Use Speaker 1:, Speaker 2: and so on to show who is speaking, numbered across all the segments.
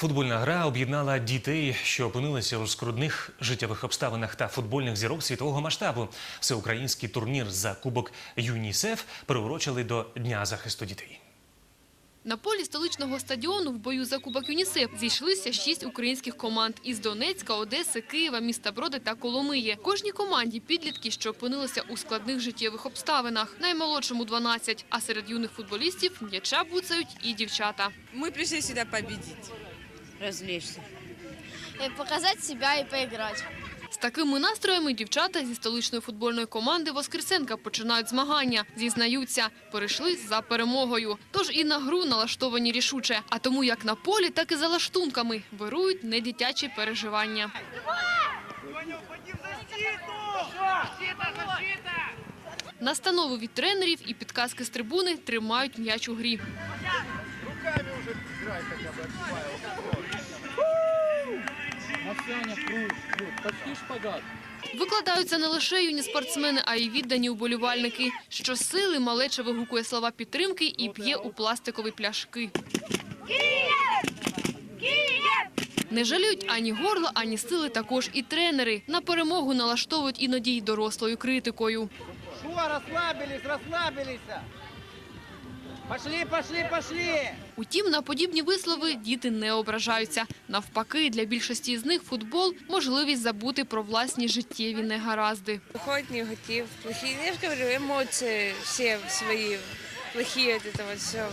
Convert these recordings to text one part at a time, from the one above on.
Speaker 1: Футбольна гра об'єднала дітей, що опинилися у скрудних життєвих обставинах та футбольних зірок світового масштабу. Всеукраїнський турнір за кубок ЮНІСЕФ приурочили до Дня захисту дітей.
Speaker 2: На полі столичного стадіону в бою за Кубок ЮНІСЕФ зійшлися шість українських команд із Донецька, Одеси, Києва, міста Броди та Коломиї. Кожній команді підлітки, що опинилися у складних життєвих обставинах. Наймолодшому 12, а серед юних футболістів м'яча буцають і дівчата.
Speaker 3: Мы пришли сюда победить.
Speaker 4: Развлечься.
Speaker 5: показать себя и поиграть.
Speaker 2: З такими настроями дівчата зі столичної футбольної команди Воскресенка починають змагання. Зізнаються, перейшли за перемогою. Тож і на гру налаштовані рішуче. А тому як на полі, так і за лаштунками вирують недитячі переживання. Настанови від тренерів і підказки з трибуни тримають м'яч у грі. Викладаються не лише юні спортсмени, а й віддані уболівальники. Щосили малеча вигукує слова підтримки і п'є у пластикові пляшки. Не жаліють ані горла, ані сили також і тренери. На перемогу налаштовують іноді й дорослою критикою.
Speaker 6: Шо, расслабились, расслабились. Пошли, пошли, пошли.
Speaker 2: Утім, на подібні вислови діти не ображаються. Навпаки, для більшості з них футбол – можливість забути про власні життєві негаразди.
Speaker 3: Выходит негатив, плохие, я же говорю, эмоции все свои плохие, вот это вот все.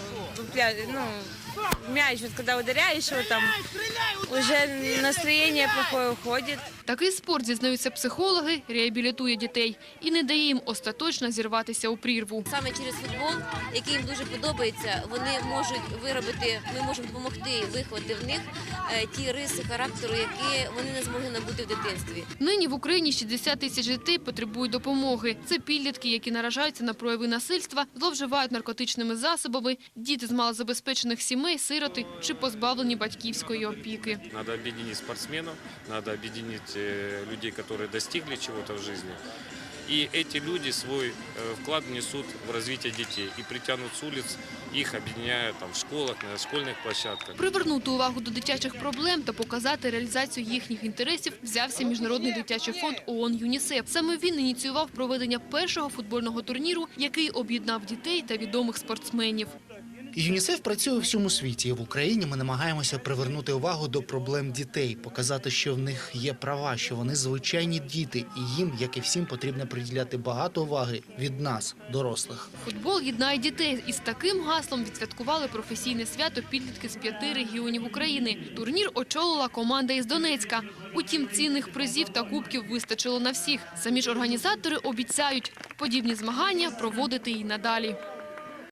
Speaker 3: Ну, мяч, вот когда ударяешь его там, уже настроение плохое уходит.
Speaker 2: Такий спорт, зізнаються психологи, реабілітує дітей і не дає їм остаточно зірватися у прірву.
Speaker 4: Саме через футбол, який їм дуже подобається, вони можуть виробити, ми можемо допомогти виховати в них е, ті риси характеру, які вони не змогли набути в дитинстві.
Speaker 2: Нині в Україні 60 тисяч дітей потребують допомоги. Це підлітки, які наражаються на прояви насильства, зловживають наркотичними засобами, діти з малозабезпечених сімей, сироти чи позбавлені батьківської опіки.
Speaker 7: Надо объединить спортсменов, надо объединить э, людей, которые достигли чего-то в жизни. И эти люди свой э, вклад внесут в развитие детей и притянут с улиц, их объединяют там, в школах, на школьных площадках.
Speaker 2: Привернути увагу до дитячих проблем та показати реалізацію їхніх інтересів взявся Міжнародний дитячий фонд ООН ЮНІСЕФ. Саме він ініціював проведення першого футбольного турніру, який об'єднав дітей та відомих спортсменів.
Speaker 8: ЮНІСЕФ працює у всьому світі. В Україні ми намагаємося привернути увагу до проблем дітей, показати, що в них є права, що вони звичайні діти, і їм, як і всім, потрібно приділяти багато уваги від нас, дорослих.
Speaker 2: Футбол єднає дітей. Із таким гаслом відсвяткували професійне свято підлітки з п'яти регіонів України. Турнір очолила команда із Донецька. Утім, цінних призів та кубків вистачило на всіх. Самі ж організатори обіцяють подібні змагання проводити і надалі.